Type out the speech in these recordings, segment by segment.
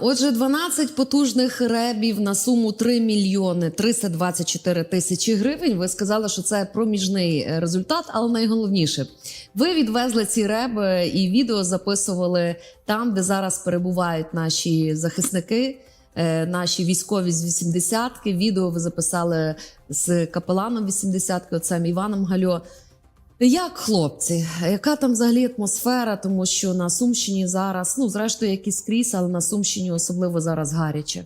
Отже, 12 потужних ребів на суму 3 мільйони 324 тисячі гривень. Ви сказали, що це проміжний е, результат, але найголовніше, ви відвезли ці реби і відео записували там, де зараз перебувають наші захисники, е, наші військові з 80-ки. Відео ви записали з капеланом 80-ки, отцем Іваном Гальо. Як хлопці, яка там взагалі атмосфера? Тому що на Сумщині зараз, ну зрештою, як і скрізь, але на Сумщині особливо зараз гаряче.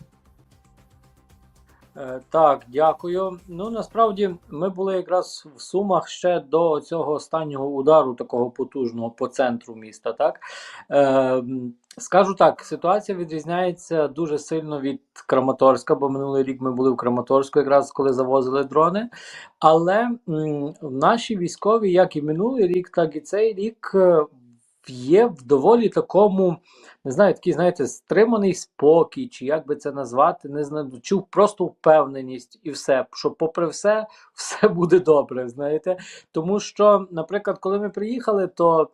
Е, Так, дякую. Ну насправді ми були якраз в Сумах ще до цього останнього удару, такого потужного по центру міста. Так е, скажу так, ситуація відрізняється дуже сильно від Краматорська, бо минулий рік ми були в Краматорську, якраз коли завозили дрони. Але м, наші військові, як і минулий рік, так і цей рік. Е, Є в доволі такому, не знаю, такий, знаєте, стриманий спокій, чи як би це назвати, не знаю, чув просто впевненість і все, що попри все, все буде добре, знаєте. Тому що, наприклад, коли ми приїхали, то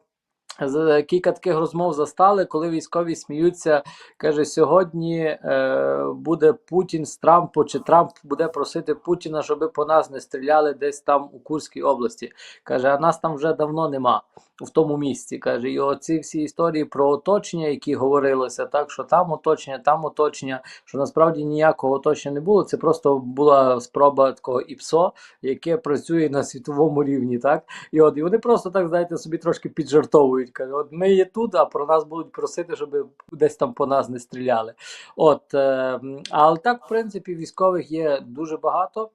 з- кілька таких розмов застали, коли військові сміються, каже, сьогодні е, буде Путін з Трампу, чи Трамп буде просити Путіна, щоб по нас не стріляли десь там у Курській області. Каже, а нас там вже давно нема в тому місці. Каже, і оці всі історії про оточення, які говорилося, так що там оточення, там оточення, що насправді ніякого оточення не було. Це просто була спроба такого ІПСО, яке працює на світовому рівні. Так і от і вони просто так знаєте собі трошки піджартовують. Кажуть, от ми є тут, а про нас будуть просити, щоб десь там по нас не стріляли. От, е, але так, в принципі, військових є дуже багато.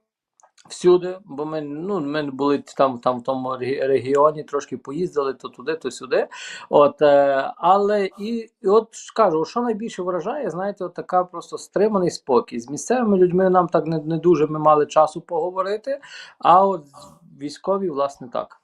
Всюди, бо ми ну ми були там, там в тому регіоні, трошки поїздили то туди, то сюди. От, е, але і, і от кажу, що найбільше вражає, знаєте, от така просто стриманий спокій. З місцевими людьми нам так не, не дуже ми мали часу поговорити. А от військові, власне, так.